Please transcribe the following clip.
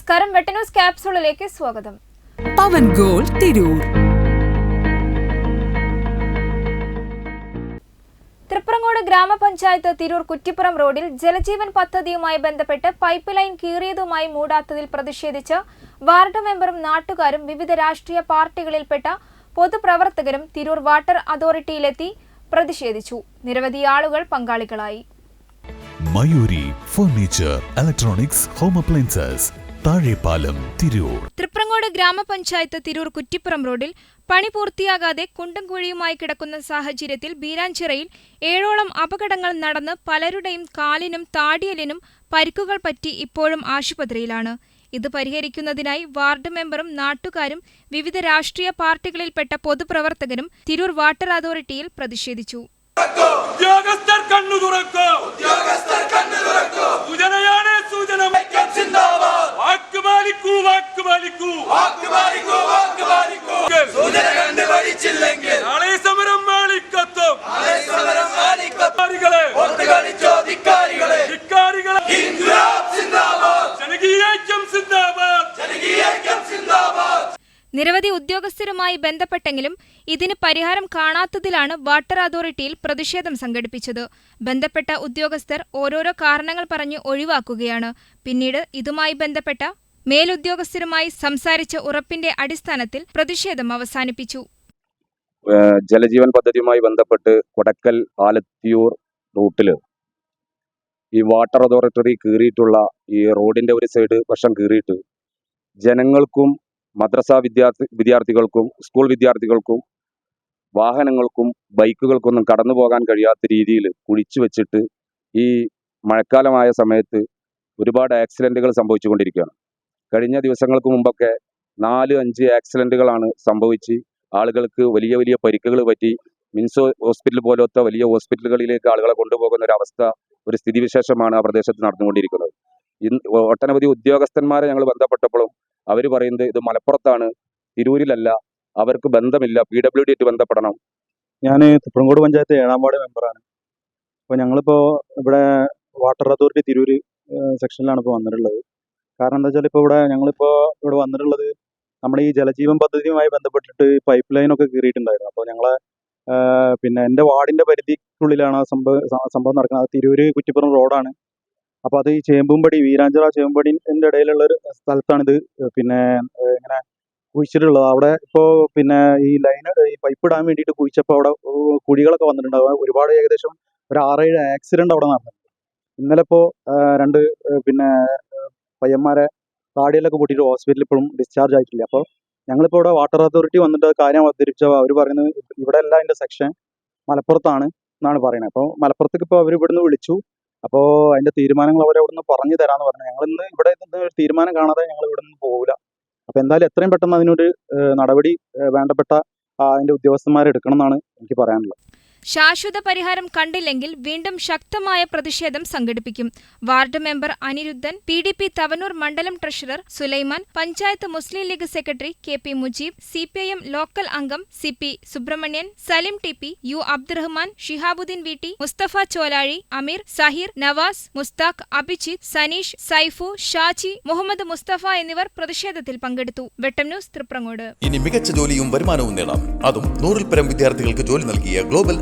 നമസ്കാരം. വെട്ടന്യൂസ് ക്യാപ്സൂളിലേക്ക് സ്വാഗതം. പവൻ ഗോൾ തിരൂർ. തൃപ്രങ്ങോട് ഗ്രാമപഞ്ചായത്ത് തിരൂർ കുറ്റിപ്പുറം റോഡിൽ ജലജീവൻ പദ്ധതിയുമായി ബന്ധപ്പെട്ട് പൈപ്പ് ലൈൻ കീറിയതുമായി മൂടാത്തതിൽ പ്രതിഷേധിച്ച് വാർഡ് മെമ്പറും നാട്ടുകാരും വിവിധ രാഷ്ട്രീയ പാർട്ടികളിൽപ്പെട്ട പൊതുപ്രവർത്തകരും തിരൂർ വാട്ടർ അതോറിറ്റിയിലെത്തി പ്രതിഷേധിച്ചു. നിരവധി ആളുകൾ പങ്കാളികളായി. Mayuri furniture electronics home appliances Thazhepalam Tirur. Triprangode ഗ്രാമപഞ്ചായത്ത് തിരൂർ കുറ്റിപ്പുറം റോഡിൽ പണി പൂർത്തിയാകാതെ കുണ്ടും കുഴിയുമായി കിടക്കുന്ന സാഹചര്യത്തിൽ ബീരാഞ്ചിറയിൽ ഏഴോളം അപകടങ്ങൾ നടന്ന് പലരുടെയും കാലിനും താടിയലിനും പരിക്കുകൾ പറ്റി ഇപ്പോഴും ആശുപത്രിയിലാണ്. ഇത് പരിഹരിക്കുന്നതിനായി വാർഡ് മെമ്പറും നാട്ടുകാരും വിവിധ രാഷ്ട്രീയ പാർട്ടികളിൽപ്പെട്ട പൊതുപ്രവർത്തകരും തിരൂർ വാട്ടർ അതോറിറ്റിയിൽ പ്രതിഷേധിച്ചു. ഉദ്യോഗസ്ഥർ കണ്ണു തുറക്കോ. ഉദ്യോഗസ്ഥർ കണ്ണു തുറക്കോ. സൂചനയാണ് സൂചന. നിരവധി ഉദ്യോഗസ്ഥരുമായി ബന്ധപ്പെട്ടെങ്കിലും ഇതിന് പരിഹാരം കാണാത്തതിലാണ് വാട്ടർ അതോറിറ്റിയിൽ പ്രതിഷേധം സംഘടിപ്പിച്ചത്. ബന്ധപ്പെട്ട ഉദ്യോഗസ്ഥർ ഓരോരോ കാരണങ്ങൾ പറഞ്ഞ് ഒഴിവാക്കുകയാണ്. പിന്നീട് ഇതുമായി ബന്ധപ്പെട്ട മേലുദ്യോഗസ്ഥരുമായി സംസാരിച്ച ഉറപ്പിന്റെ അടിസ്ഥാനത്തിൽ പ്രതിഷേധം അവസാനിപ്പിച്ചു. ജലജീവൻ പദ്ധതിയുമായി ബന്ധപ്പെട്ട് കൊടക്കൽ ആലത്തിയൂർ റൂട്ടിൽ ഈ വാട്ടർ അതോറിറ്റി കീറിയിട്ടുള്ള ഈ റോഡിന്റെ ഒരു സൈഡ് വശം കീറിയിട്ട് ജനങ്ങൾക്കും മദ്രസ വിദ്യാർത്ഥി വിദ്യാർത്ഥികൾക്കും സ്കൂൾ വിദ്യാർത്ഥികൾക്കും വാഹനങ്ങൾക്കും ബൈക്കുകൾക്കൊന്നും കടന്നു പോകാൻ കഴിയാത്ത രീതിയിൽ കുഴിച്ചു വെച്ചിട്ട് ഈ മഴക്കാലമായ സമയത്ത് ഒരുപാട് ആക്സിഡന്റുകൾ സംഭവിച്ചുകൊണ്ടിരിക്കുകയാണ്. കഴിഞ്ഞ ദിവസങ്ങൾക്ക് മുമ്പൊക്കെ നാല് അഞ്ച് ആക്സിഡന്റുകളാണ് സംഭവിച്ച് ആളുകൾക്ക് വലിയ വലിയ പരിക്കുകൾ പറ്റി മിൻസോ ഹോസ്പിറ്റൽ പോലത്തെ വലിയ ഹോസ്പിറ്റലുകളിലേക്ക് ആളുകളെ കൊണ്ടുപോകുന്ന ഒരു അവസ്ഥ ഒരു സ്ഥിതിവിശേഷമാണ് ആ പ്രദേശത്ത് നടന്നുകൊണ്ടിരിക്കുന്നത്. ഇന്ന് ഒട്ടനവധി ഉദ്യോഗസ്ഥന്മാരെ ഞങ്ങൾ ബന്ധപ്പെട്ടപ്പോഴും അവർ പറയുന്നത് ഇത് മലപ്പുറത്താണ് തിരൂരിലല്ല അവർക്ക് ബന്ധമില്ല പി ഡബ്ല്യു ഡി ആയിട്ട് ബന്ധപ്പെടണം. ഞാൻ തൃപ്രങ്കോട് പഞ്ചായത്ത് ഏഴാം വാർഡ് മെമ്പറാണ്. അപ്പോൾ ഞങ്ങളിപ്പോൾ ഇവിടെ വാട്ടർ അതോറിറ്റി തിരൂർ സെക്ഷനിലാണ് ഇപ്പോൾ വന്നിട്ടുള്ളത്. കാരണം എന്താ വെച്ചാൽ ഇപ്പോൾ ഇവിടെ ഞങ്ങളിപ്പോൾ ഇവിടെ വന്നിട്ടുള്ളത് നമ്മുടെ ഈ ജലജീവൻ പദ്ധതിയുമായി ബന്ധപ്പെട്ടിട്ട് പൈപ്പ് ലൈനൊക്കെ കീറിയിട്ടുണ്ടായിരുന്നു. അപ്പോൾ ഞങ്ങളെ പിന്നെ എന്റെ വാർഡിന്റെ പരിധിക്കുള്ളിലാണ് ആ സംഭവം സംഭവം നടക്കുന്നത്. തിരൂർ കുറ്റിപ്പുറം റോഡാണ്. അപ്പോൾ അത് ഈ ചേമ്പുംപടി വീരാഞ്ചിറ ചേമ്പുംപടിന്റെ ഇടയിലുള്ള ഒരു സ്ഥലത്താണ് ഇത് പിന്നെ ഇങ്ങനെ കുഴിച്ചിട്ടുള്ളത് അവിടെ ഇപ്പോ പിന്നെ ഈ ലൈന് ഈ പൈപ്പ് ഇടാൻ വേണ്ടിയിട്ട് കുഴിച്ചപ്പോൾ അവിടെ കുഴികളൊക്കെ വന്നിട്ടുണ്ട്. ഒരുപാട് ഏകദേശം ഒരു ആറേഴ് ആക്സിഡന്റ് അവിടെ നടന്നു. ഇന്നലെ ഇപ്പോൾ രണ്ട് പിന്നെ പയ്യന്മാരെ താടിയിലൊക്കെ പൊട്ടിയിട്ട് ഹോസ്പിറ്റലിൽ ഇപ്പോഴും ഡിസ്ചാർജ് ആയിട്ടില്ല. അപ്പോൾ ഞങ്ങളിപ്പോൾ ഇവിടെ വാട്ടർ അതോറിറ്റി വന്നിട്ട് കാര്യം അവതരിപ്പിച്ചപ്പോൾ അവർ പറയുന്നത് ഇവിടെ അല്ല അതിന്റെ സെക്ഷൻ മലപ്പുറത്താണ് എന്നാണ് പറയുന്നത്. അപ്പോൾ മലപ്പുറത്തേക്ക് ഇപ്പോൾ അവർ ഇവിടുന്ന് വിളിച്ചു. അപ്പോൾ അതിന്റെ തീരുമാനങ്ങൾ അവർ അവിടെ നിന്ന് പറഞ്ഞു തരാമെന്ന് പറഞ്ഞു. ഞങ്ങൾ ഇന്ന് ഇവിടെ നിന്ന് തീരുമാനം കാണാതെ ഞങ്ങൾ ഇവിടെ നിന്ന് പോകില്ല അപ്പോൾ എന്തായാലും എത്രയും പെട്ടെന്ന് അതിനൊരു നടപടി വേണ്ടപ്പെട്ട അതിന്റെ ഉദ്യോഗസ്ഥന്മാർ എടുക്കണം എന്നാണ് എനിക്ക് പറയാനുള്ളത്. ശാശ്വത പരിഹാരം കണ്ടില്ലെങ്കിൽ വീണ്ടും ശക്തമായ പ്രതിഷേധം സംഘടിപ്പിക്കും. Ward member Aniruddhan P D P Thavanur മണ്ഡലം treasurer Sulaiman panchayat Muslim League secretary K P Mujeeb C P I M local അംഗം C P Subrahmanian Salim T P U Abdurahman Shihabuddin V T Musthafa Cholazhi Ameer Saheer Navas Musthaq Abhijith Saneesh Saifu Shaji Muhammad Musthafa എന്നിവർ പ്രതിഷേധത്തിൽ പങ്കെടുത്തു. Vettam news Triprangode. ഇനി മികച്ച ജോലിയും വരുമാനവും നേടാം. അതും നൂറിൽ പരം വിദ്യാർത്ഥികൾക്ക് ജോലി നൽകിയ ഗ്ലോബൽ